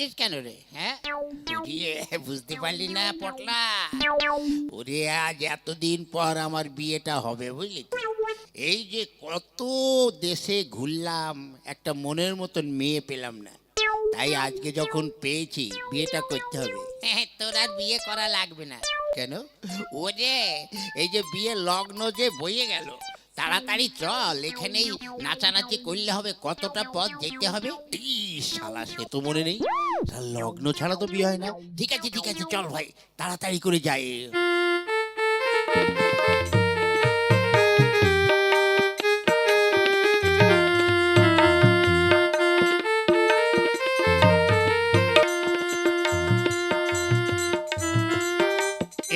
নাচানাচি কেন রে হ্যাঁ? বুঝতে পারলি না পটলা? ওরে আজ এতদিন পর আমার বিয়েটা হবে বুঝলি এই যে কত দেশে ঘুরলাম একটা মনের মতন মেয়ে পেলাম না। তাই আজকে যখন পেয়েছি বিয়েটা করতে হবে। হ্যাঁ তোর আর বিয়ে করা লাগবে না। কেন? ও যে এই যে বিয়ে লগ্ন যে বইয়ে গেল তাড়াতাড়ি চল এখানেই নাচানাচি করলে হবে কতটা পথ যেতে হবে? শালা সে তো মনে নেই। শালা লগ্ন ছাড়া তো বিয়ে হয় না। ঠিক আছে ঠিক আছে চল ভাই তাড়াতাড়ি করে যাই।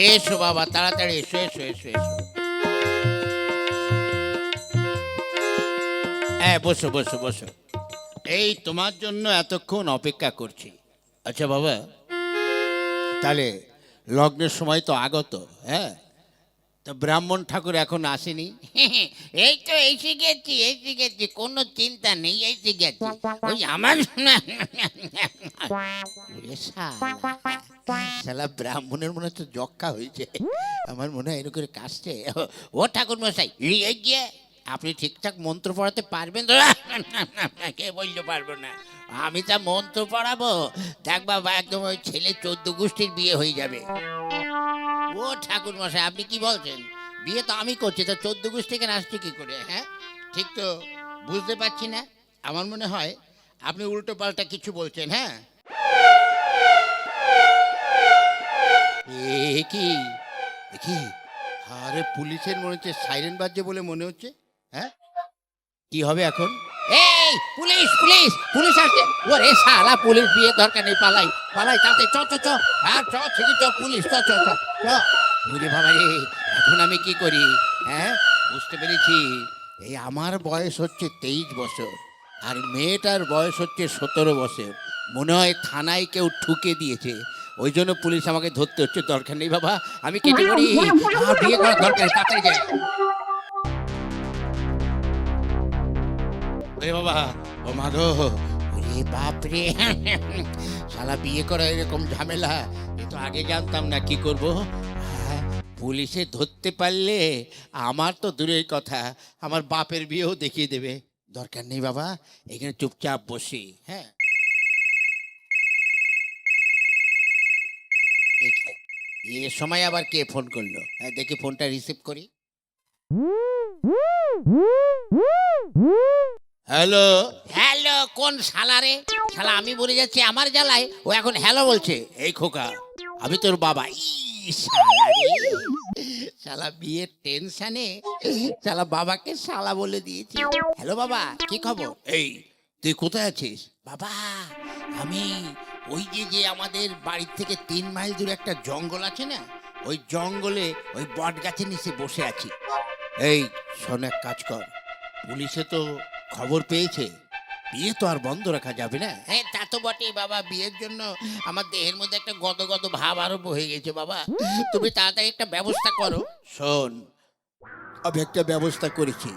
এসো বাবা তাড়াতাড়ি এসো এসো এসো এসো। হ্যাঁ বসো বসো বসো। এই তোমার জন্য এতক্ষণ অপেক্ষা করছি। আচ্ছা বাবা। তাহলে লগ্নের সময় তো আগত হ্যাঁ? তো ব্রাহ্মণ ঠাকুর এখন আসেনি। এই তো এসে গেছি এসে গেছি কোনো চিন্তা নেই এসে গেছি ওই আমার শালা, ব্রাহ্মণের মনে হচ্ছে যক্ষা হয়েছে। আমার মনে হয় এরকম করে কাশছে। ও ঠাকুর মশাই এই গিয়ে আপনি ঠিকঠাক মন্ত্র পড়াতে পারবেন তো? কে বলতে পারব না? আমি তা মন্ত্র পড়াবো, দেখ বাবা, একদম ওই ছেলে চোদ্দ গোষ্ঠীর বিয়ে হয়ে যাবে। ও ঠাকুর মশাই, আপনি কি বলছেন? বিয়ে তো আমি করছি, তো চোদ্দ গোষ্ঠী কেন আসছে কি করে হ্যাঁ? ঠিক তো, বুঝতে পারছি না। আমার মনে হয় আপনি উল্টো পাল্টা কিছু বলছেন হ্যাঁ? এ কি? কি? আরে পুলিশের মনে হচ্ছে সাইরেন বাজছে বলে মনে হচ্ছে। হ্যাঁ? কি হবে এখন? এই পুলিশ পুলিশ পুলিশ আসছে। ওরে সারা পুলিশ বিয়ে দরকার নেই পালাই পালাই তাতে চ চ চ হ্যাঁ চ ঠিকই চ পুলিশ চ চ চ চ। বুঝলি বাবা রে এখন আমি কি করি? হ্যাঁ বুঝতে পেরেছি। এই আমার বয়স হচ্ছে তেইশ বছর আর মেয়েটার বয়স হচ্ছে সতেরো বছর। মনে হয় থানায় কেউ ঠুকে দিয়েছে। ওই জন্য পুলিশ আমাকে ধরতে হচ্ছে। দরকার নেই বাবা আমি কেটে পড়ি। আর বিয়ে করার দরকার তাড়াতাড়ি যাই। ওরে বাবা, ও মা গো। ওরে বাপ রে শালা বিয়ে করা এরকম ঝামেলা, এ তো আগে জানতাম না কি করব। পুলিশে ধরতে পারলে আমার তো দূরের কথা, আমার বাপের বিয়েও দেখিয়ে দেবে। দরকার নেই বাবা, এখানে চুপচাপ বসি হ্যাঁ। এ সময় আবার কে ফোন করল? হ্যাঁ দেখি ফোনটা রিসিভ করি। হ্যালো। হ্যালো কোন শালারে শালা আমি বলে যাচ্ছি আমার জ্বালায়। ও এখন হ্যালো বলছে। এই খোকা আমি তোর বাবা। ই শালা রে। শালা বিয়ের টেনশনে শালা বাবাকে শালা বলে দিয়েছি। হ্যালো বাবা কি খবর? এই তুই কোথায় আছিস? বাবা আমি ওই যে যে আমাদের বাড়ির থেকে তিন মাইল দূরে একটা জঙ্গল আছে না? ওই জঙ্গলে ওই বট গাছের নিচে বসে আছি। এই শোন এক কাজ কর। পুলিশে তো খবর পেয়েছে। বিয়ে তো আর বন্ধ রাখা যাবে না। হ্যাঁ তা তো বটেই বাবা। বিয়ের জন্য আমার দেহের মধ্যে একটা গত ভাব আরম্ভ হয়ে গেছে বাবা। তুমি তাড়াতাড়ি একটা ব্যবস্থা করো। শোন আমি একটা ব্যবস্থা করেছি।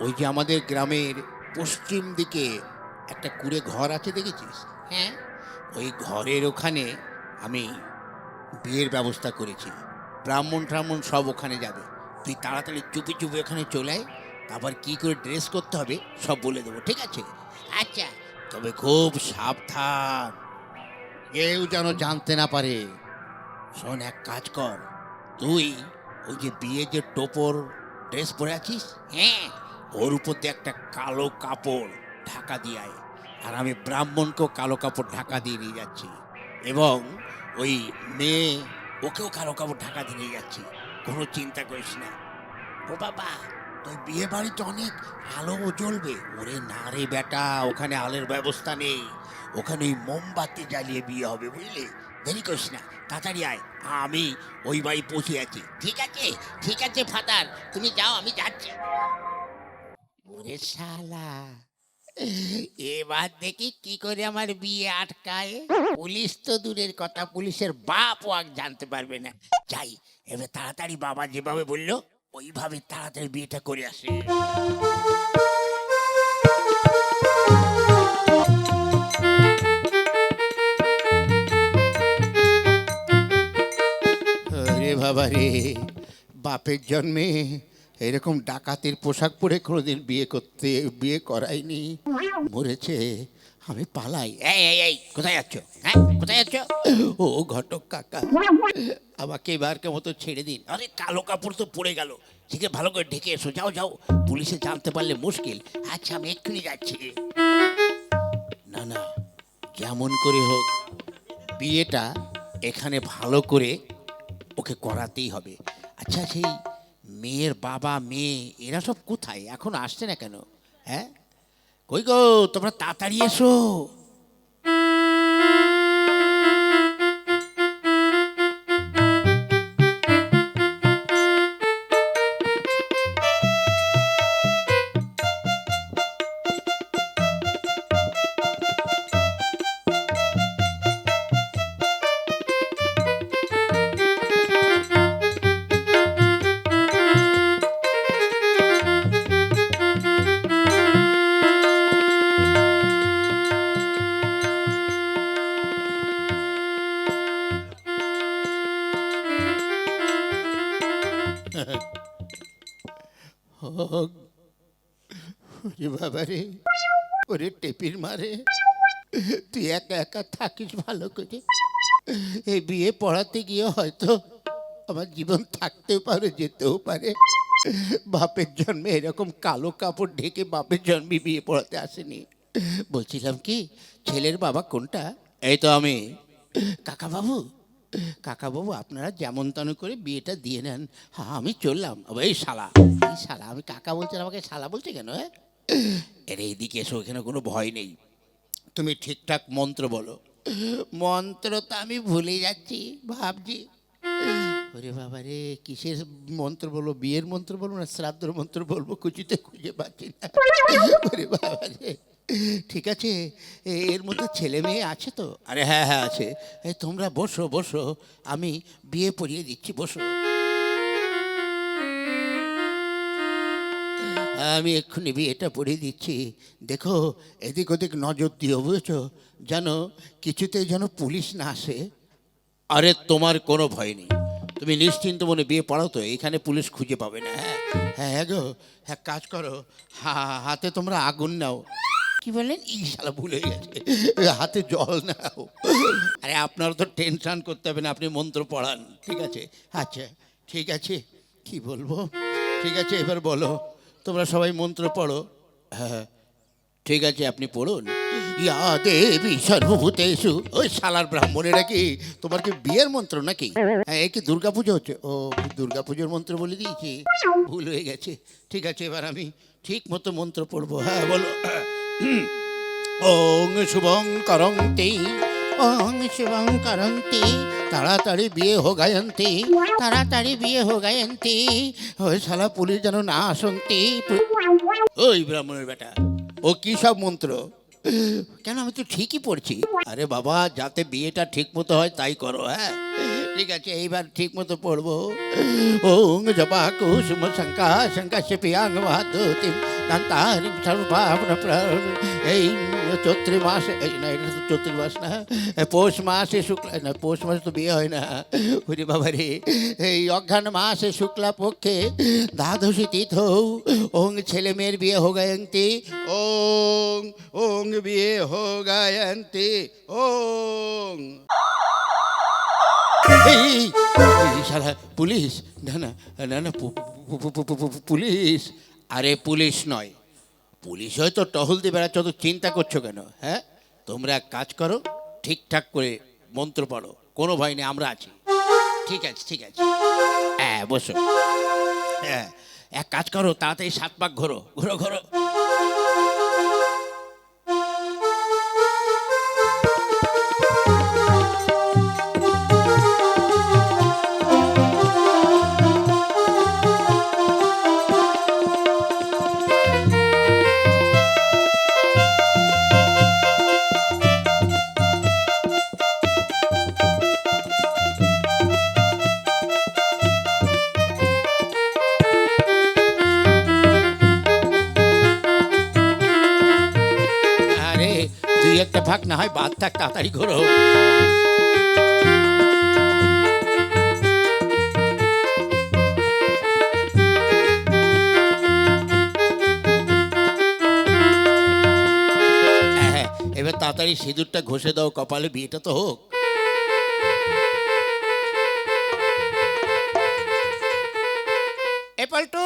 ওই যে আমাদের গ্রামের পশ্চিম দিকে একটা কুড়ে ঘর আছে দেখেছিস? হ্যাঁ। ওই ঘরের ওখানে আমি বিয়ের ব্যবস্থা করেছি। ব্রাহ্মণ ট্রাহ্মণ সব ওখানে যাবে। তুই তাড়াতাড়ি চুপি চুপি ওখানে চলে আয়। তারপর কি করে ড্রেস করতে হবে সব বলে দেবো, ঠিক আছে? আচ্ছা তবে খুব সাবধান। কেউ যেন জানতে না পারে। শোন, এক কাজ কর। তুই ওই যে বিয়ে যে টোপর ড্রেস পরে আছিস হ্যাঁ ওর উপর দিয়ে একটা কালো কাপড় ঢাকা দিয়ে আয়। আর আমি ব্রাহ্মণকেও কালো কাপড় ঢাকা দিয়ে নিয়ে যাচ্ছি। এবং ওই মেয়ে ওকেও কালো কাপড় ঢাকা দিয়ে নিয়ে যাচ্ছি। কোনো চিন্তা করিস না। ও বাবা তোর বিয়ে বাড়িতে অনেক আলো জ্বলবে। ওরে না রে বেটা, ওখানে আলোর ব্যবস্থা নেই। ওখানে ওই মোমবাতি জ্বালিয়ে বিয়ে হবে, বুঝলি? দেরি করিস না, তাড়াতাড়ি আয়। আমি ওই বাড়ি পৌঁছে আছি ঠিক আছে? ঠিক আছে, ফাদার। তুমি যাও, আমি যাচ্ছি। ওরে শালা, এবার দেখি কি করে আমার বিয়ে আটকায়। পুলিশ তো দূরের কথা, পুলিশের বাপ ওয়াক জানতে পারবে না। যাই, এবার তাড়াতাড়ি বাবা যেভাবে বলল ওইভাবে তাড়াতাড়ি বিয়েটা করে আসে। রে বাবা রে, বাপের জন্মে এরকম ডাকাতের পোশাক পরে কোনোদিন বিয়ে করতে, বিয়ে করায়নি। মরেছে। আমি পালাই। এই কোথায় যাচ্ছ? হ্যাঁ কোথায় যাচ্ছ? ও ঘটক কাকা, আমাকে এবারকে মতো ছেড়ে দিন। আরে, কালো কাপড় তো পড়ে গেল। ঠিক ভালো করে ঢেকে এসো, যাও যাও। পুলিশে জানতে পারলে মুশকিল। আচ্ছা আমি এক্ষুনি যাচ্ছি। না না যেমন করে হোক, বিয়েটা এখানে ভালো করে ওকে করাতেই হবে। আচ্ছা সেই মেয়ের বাবা, মেয়ে, এরা সব কোথায়? এখন আসছে না কেন? হ্যাঁ? কই গো তোমরা তাড়াতাড়ি এসো। মারে তুই একা একা থাকিস ভালো করে। এই বিয়ে পড়াতে গিয়ে হয়তো আমার জীবন থাকতেও পারে যেতেও পারে। বাপের জন্মে এরকম কালো কাপড় ঢেকে বাপের জন্মে বিয়ে পড়াতে আসেনি। বলছিলাম কি ছেলের বাবা কোনটা? এই তো আমি। কাকা বাবু কাকা বাবু আপনারা যেমন তেমন করে বিয়েটা দিয়ে নেন। হ্যাঁ আমি চললাম। এই শালা এই শালা আমি কাকা বলছেন আমাকে শালা বলছে কেন হ্যাঁ? এর এইদিকে এসো, এখানে কোনো ভয় নেই। তুমি ঠিকঠাক মন্ত্র বলো। মন্ত্র তো আমি ভুলে যাচ্ছি, ভাবছি। ওরে বাবা রে, কিসের মন্ত্র বলব বিয়ের মন্ত্র বলব না, শ্রাদ্ধর মন্ত্র বলব? কুচিতে খুঁজে পাচ্ছি না। ওরে বাবা রে। ঠিক আছে এর মধ্যে ছেলে মেয়ে আছে তো? আরে হ্যাঁ হ্যাঁ আছে। তোমরা বসো বসো। আমি বিয়ে পড়িয়ে দিচ্ছি, বসো। আমি এক্ষুনি বিয়েটা পড়িয়ে দিচ্ছি। দেখো এদিক ওদিক নজর দিও বুঝেছ? যেন কিছুতেই যেন পুলিশ না আসে। আরে তোমার কোনো ভয় নেই। তুমি নিশ্চিন্ত মনে বিয়ে পড়াও তো এখানে পুলিশ খুঁজে পাবে না হ্যাঁ? হ্যাঁ হ্যাঁ গো হ্যাঁ কাজ করো হা- হাতে তোমরা আগুন নাও। কি বলেন ই শালা ভুলে গেছে হাতে জল নাও। আরে আপনার তো টেনশন করতে হবে না আপনি মন্ত্র পড়ান ঠিক আছে? আচ্ছা ঠিক আছে কি বলব? ঠিক আছে এবার বলো। তোমরা সবাই মন্ত্র পড়ো। হ্যাঁ ঠিক আছে, আপনি পড়ুন। ইয়া দেবী সর্বভূতেষু। ওই শালার ব্রাহ্মণেরা কি তোমার কি বিয়ের মন্ত্র নাকি? হ্যাঁ এ কি দুর্গা পুজো হচ্ছে? ও দুর্গা পুজোর মন্ত্র বলে দিয়েছি। ভুল হয়ে গেছে। ঠিক আছে, এবার আমি ঠিক মতো মন্ত্র পড়ব। হ্যাঁ বলো। ওং শুভং করন্তি। ওং শিবং করন্তি তাড়াতাড়ি বিয়ে হো গায়ন্তি তাড়াতাড়ি বিয়ে হো গায়ন্তি ওই শালা পুলিশ যেন না আসন্তি ওই ব্রাহ্মণের বেটা ও কি সব মন্ত্র কেন আমি তো ঠিকই পড়ছি আরে বাবা যাতে বিয়েটা ঠিক মতো হয় তাই করো হ্যাঁ ঠিক আছে, এইবার ঠিক মতো পড়ব। ওং জপা কুসুম শঙ্কা শঙ্কা শিপিয়াং ভাদুতিম দান্তারিম সর্বাভ্র এই চৈত্র মাস, এই না, এটা তো চৈত্র মাস না, পৌষ মাসে শুক্লা, না, পৌষ মাসে তো বিয়ে হয় না। ওরে বাবা রে, এই অজ্ঞান মাসে শুক্লা পক্ষে দ্বাদশী তিথ। ওং ছেলে মেয়ের বিয়ে হো গায়ন্তি ওং ওং বিয়ে হো গায়ন্তি ওং। পুলিশ। না না না না পুলিশ। আরে পুলিশ নয়, পুলিশ হয়তো টহল দিয়ে বেড়াচ্ছ তো চিন্তা করছ কেন হ্যাঁ? তোমরা এক কাজ করো, ঠিকঠাক করে মন্ত্র পড়ো, কোনো ভয় নেই, আমরা আছি। ঠিক আছে ঠিক আছে। হ্যাঁ বসো। হ্যাঁ এক কাজ করো, তাড়াতাড়ি সাত পাক ঘোরো ঘোরো ঘোরো। বাদ থাক তাড়াতাড়ি ঘোরো। হ্যাঁ, হ্যাঁ, এবার তাড়াতাড়ি সিঁদুরটা ঘষে দাও, কপালে বিয়েটা তো হোক। এ পাল্টু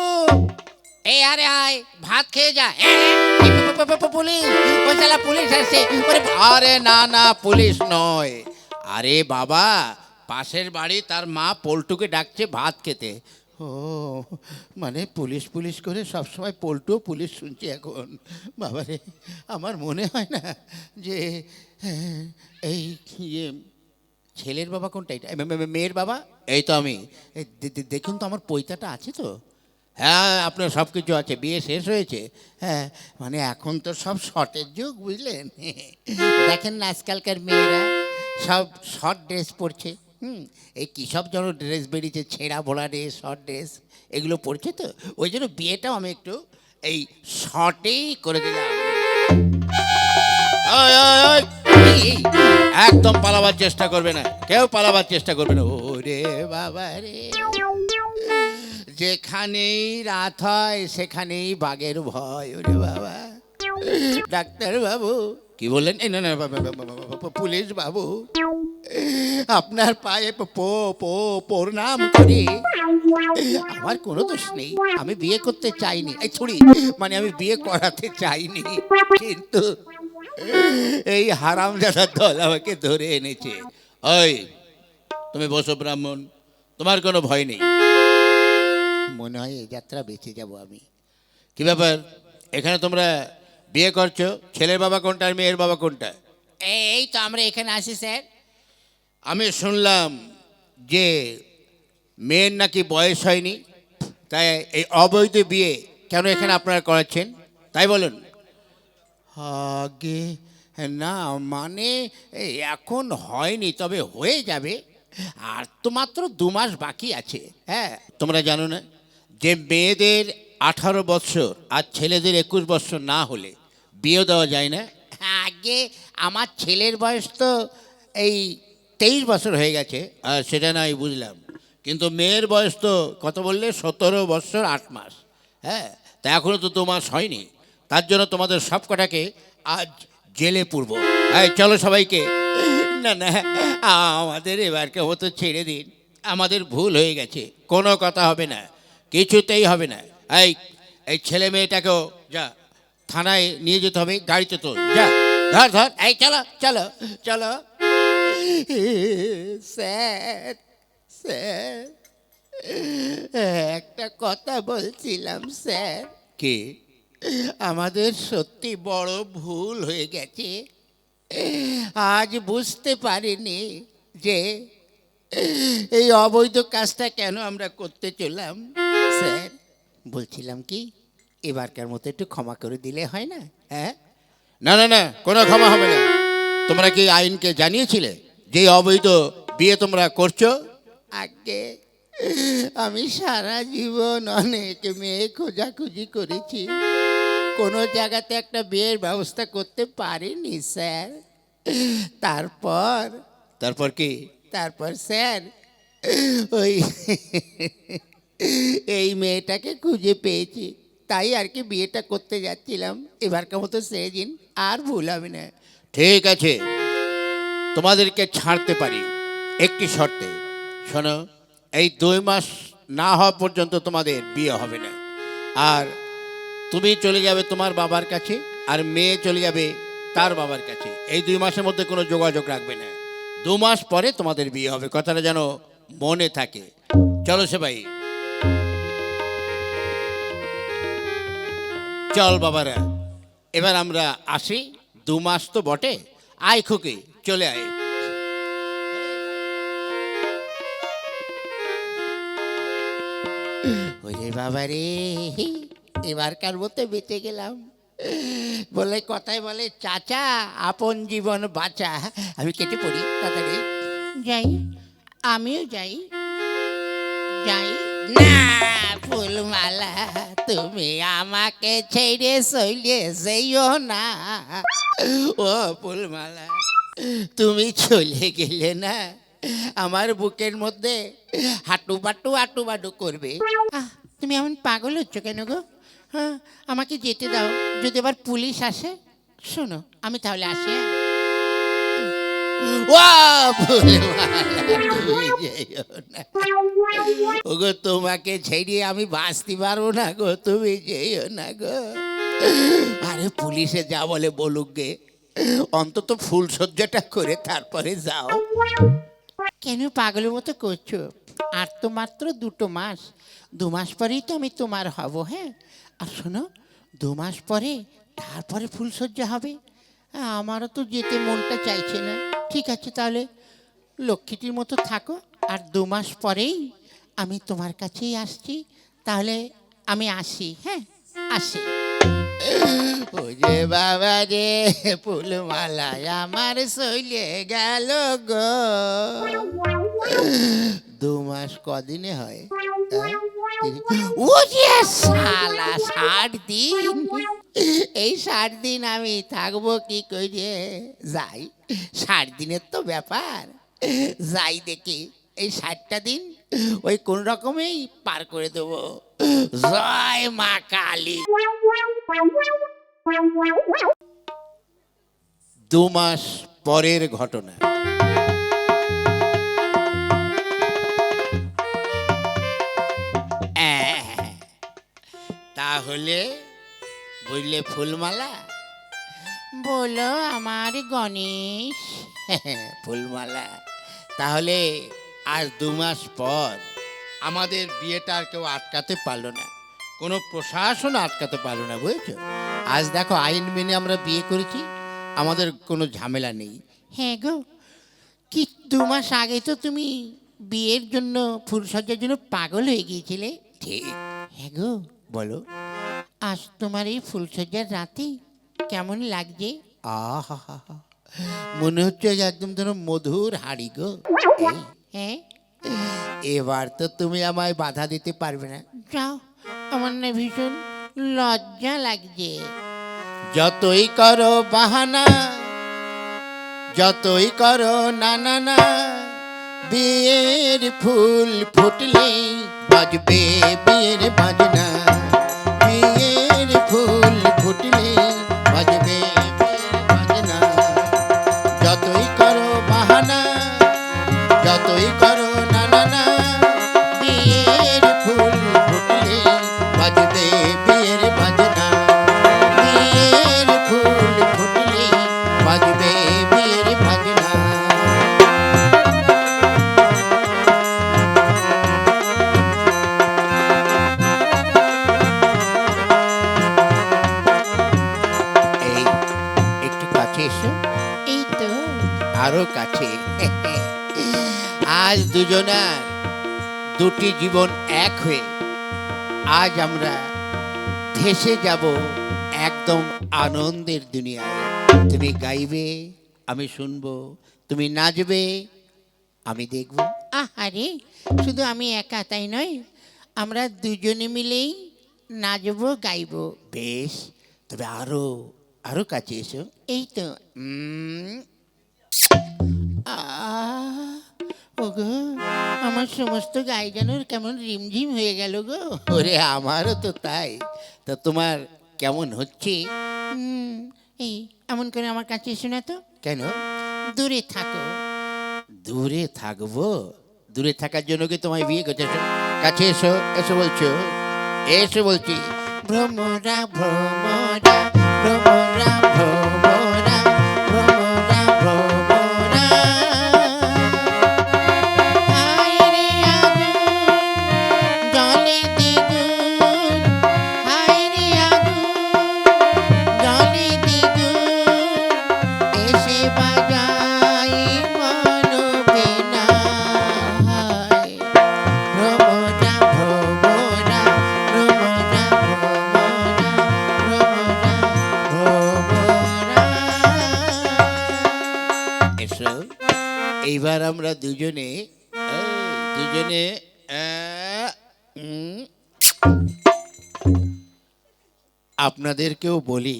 এ আরে আয়, ভাত খেয়ে যা হ্যাঁ, পুলিশ। ওই শালা পুলিশ আসছে। ওরে আরে না না পুলিশ নয়। আরে বাবা পাশের বাড়ি তার মা পল্টুকে ডাকছে ভাত খেতে। ও মানে পুলিশ পুলিশ করে সবসময় পল্টুও পুলিশ শুনছি এখন। বাবারে আমার মনে হয় না যে হ্যাঁ, এই ইয়ে ছেলের বাবা কোনটা এটা? মেয়ের বাবা? এই তো আমি। দেখুন তো আমার পৈতাটা আছে তো। হ্যাঁ আপনার সব কিছু আছে, বিয়ে শেষ হয়েছে। হ্যাঁ মানে এখন তো সব শর্টের যুগ, বুঝলেন? দেখেন না আজকালকার মেয়েরা, সব শর্ট ড্রেস পরছে। হুম, এই কী সব যেন ড্রেস বেরিয়েছে, ছেঁড়া ভোলা ড্রেস শর্ট ড্রেস, এগুলো পরছে তো? ওই জন্য বিয়েটাও আমি একটু এই শর্টেই করে দিলাম। একদম পালাবার চেষ্টা করবে না, কেউ পালাবার চেষ্টা করবে না। ওরে বাবা রে। যেখানেই রাত হয়, সেখানেই বাঘের ভয়। ওরে বাবা। ডাক্তার বাবু। কি বললেন? এই, না পুলিশ বাবু। আপনার পায়ে প- পো প্রণাম করি। আমার কোনো দোষ নেই। আমি বিয়ে করতে চাইনি। এই, ছুরি। মানে আমি বিয়ে করাতে চাইনি। কিন্তু এই হারামজাদার দল আমাকে ধরে এনেছে। ওই, তুমি বসো ব্রাহ্মণ। তোমার কোনো ভয় নেই। মনে হয় এই যাত্রা বেঁচে যাব আমি। কি ব্যাপার? এখানে তোমরা বিয়ে করছ? ছেলের বাবা কোনটা আর মেয়ের বাবা কোনটা এই তো আমরা এখানে আসি স্যার। আমি শুনলাম যে মেয়ের নাকি বয়স হয়নি তাই এই অবৈধ বিয়ে কেন এখানে আপনারা করাচ্ছেন? তাই বলুন। আগে না মানে এই এখন হয়নি তবে হয়ে যাবে। আর তো মাত্র দু মাস বাকি আছে হ্যাঁ। তোমরা জানো না? যে মেয়েদের আঠারো বৎসর আর ছেলেদের একুশ বৎসর না হলে বিয়ে দেওয়া যায় না, আগে আমার ছেলের বয়স তো এই তেইশ বছর হয়ে গেছে সেটা নাই বুঝলাম। কিন্তু মেয়ের বয়স তো কত বললে? সতেরো বছর আট মাস। হ্যাঁ তা এখনও তো মাস হয়নি। তার জন্য তোমাদের সব কটাকে আজ জেলে পুরব। এই, চলো সবাইকে। না না, আমাদের এবারকে মতো ছেড়ে দিন। আমাদের ভুল হয়ে গেছে, কোনো কথা হবে না। কিছুতেই হবে না। এই এই ছেলে মেয়েটাকেও যা থানায় নিয়ে যেতে হবে গাড়িতে তো যা ধর ধর এই চলো চলো চলো। স্যার স্যার একটা কথা বলছিলাম স্যার। কি? আমাদের সত্যি বড় ভুল হয়ে গেছে। আজ বুঝতে পারিনি যে এই অবৈধ কাজটা কেন আমরা করতে চললাম। স্যার বলছিলাম কি এবারকার মতো একটু ক্ষমা করে দিলে হয় না? হ্যাঁ? না না না কোনো ক্ষমা হবে না। তোমরা কি আইনকে জানিয়েছিলে যে অবৈধ বিয়ে তোমরা করছ? আগে আমি সারা জীবন অনেক মেয়ে খোঁজাখুঁজি করেছি। কোনো জায়গাতে একটা বিয়ের ব্যবস্থা করতে পারিনি স্যার। তারপর? তারপর কি? তারপর স্যার ওই এই মেয়েটাকে খুঁজে পেয়েছি। তাই আর কি বিয়েটা করতে যাচ্ছিলাম। এবারকার মতো সেরে দিন আর ভুল হবে না। ঠিক আছে। তোমাদেরকে ছাড়তে পারি। একটি শর্তে। শোনো, এই দুই মাস না হওয়া পর্যন্ত তোমাদের বিয়ে হবে না। আর তুমি চলে যাবে তোমার বাবার কাছে আর মেয়ে চলে যাবে তার বাবার কাছে। এই দুই মাসের মধ্যে কোনো যোগাযোগ রাখবে না। দু মাস পরে তোমাদের বিয়ে হবে। কথাটা যেন মনে থাকে। চলো সে ভাই চল বাবারা এবার আমরা আসি দু মাস তো বটে আয় খুকি চলে আয়। ওরে বাবা রে এবারকার মতো বেঁচে গেলাম। বলে কথায় বলে চাচা আপন জীবন বাঁচা। আমি কেটে পড়ি তাড়াতাড়ি। যাই আমিও যাই। যাই। না ফুলমালা, তুমি আমাকে ছেড়ে সইলে যেও না। ও ফুলমালা, তুমি চলে গেলে না, আমার বুকের মধ্যে হাঁটু বাটু হাঁটু বাটু করবে। তুমি এমন পাগল হচ্ছ কেন গো? হ্যাঁ আমাকে যেতে দাও, যদি আবার পুলিশ আসে। শোনো, আমি তাহলে আসি যেও ওগো, তোমাকে ছেড়ে আমি বাঁচতে পারব না গো, তুমি যেও না গো। আরে, পুলিশে যা বলে বলুক গে। অন্তত ফুল সজ্জাটা করে তারপরে যাও। কেন পাগলের মতো করছ? আর তো মাত্র দুটো মাস। দু মাস পরেই তো আমি তোমার হব হ্যাঁ? আর শোনো, দু মাস পরে তারপরে ফুলসজ্জা হবে। হ্যাঁ, আমারও তো যেতে মনটা চাইছে না। ঠিক আছে তাহলে লক্ষ্মীটির মতো থাকো আর দু মাস পরেই আমি তোমার কাছেই আসছি। তাহলে আমি আসি হ্যাঁ? আসি। যে বাবা রে ফুলমালা আমার সইলে গেল গো। দু মাস কদিনে হয়? ও যে সালা ষাট দিন। এই ষাট দিন আমি থাকব কি করে যাই ষাট দিনের তো ব্যাপার। যাই দেখি এই ষাটটা দিন ওই কোন রকমেই পার করে দেবো। জয় মা কালী। দু মাস পরের ঘটনা। আহ, তাহলে বুঝলে ফুলমালা? বলো আমার গণেশ। ফুলমালা। তাহলে আজ দু মাস পর আমাদের বিয়েটা আর কেউ আটকাতে পারল না। কোনো প্রশাসন আটকাতে পারল না বুঝেছ? আজ দেখো আইন মেনে আমরা বিয়ে করেছি আমাদের কোনো ঝামেলা নেই। হ্যাঁ গো। কি দু মাস আগে তো তুমি বিয়ের জন্য ফুলসজ্জার জন্য পাগল হয়ে গিয়েছিলে। ঠিক। হ্যাঁ গো। বলো। আজ তোমার এই ফুলসজ্জার রাতে কেমন লাগছে? আহা মনে হচ্ছে একদম যেন মধুর হাড়ি গো। হ্যাঁ এবার তো তুমি আমায় বাধা দিতে পারবে না। যাও আমার না ভীষণ লজ্জা লাগছে। যতই করো বাহানা যতই করো না না না বিয়ের ফুল ফুটলে বাজবে বিয়ের বাজনা। যতই দুটি জীবন এক হয়ে আজ আমরা ভেসে যাব একদম আনন্দের দুনিয়ায়। তুমি গাইবে আমি শুনব তুমি নাচবে আমি দেখব। আরে শুধু আমি একা তাই নয় আমরা দুজনে মিলেই নাচবো গাইবো। বেশ তবে আরও আরও কাছে এসো। এই তো আহ, ওগো আমার সমস্ত গায়ে যেন কেমন রিমঝিম হয়ে গেল গো। ওরে আমারও তো তাই। তা তোমার কেমন হচ্ছে? এই এমন করে আমার কাছে এসো না তো। কেন? দূরে থাকো। দূরে থাকব? দূরে থাকার জন্য কি তোমায় বিয়ে করতে এসো? কাছে এসো এসো বলছো? এসো বলছি। ভ্রমরা ভ্রমরা ভ্রমরা ভ্রমরা। এসো। এইবার আমরা দুজনে দুজনে আপনাদেরকেও বলি,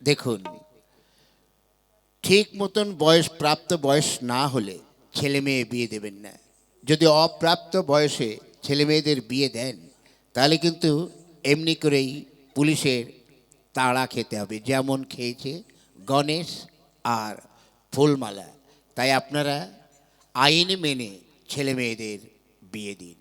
দেখুন, ঠিক মতন বয়স, প্রাপ্ত বয়স না হলে ছেলে মেয়ে বিয়ে দেবেন না। যদি অপ্রাপ্ত বয়সে ছেলে মেয়েদের বিয়ে দেন, তাহলে কিন্তু এমনি করেই পুলিশের তাড়া খেতে হবে। যেমন খেয়েছে গণেশ আর ফুলমালা। তাই আপনারা আইন মেনে ছেলে মেয়েদের বিয়ে দিন।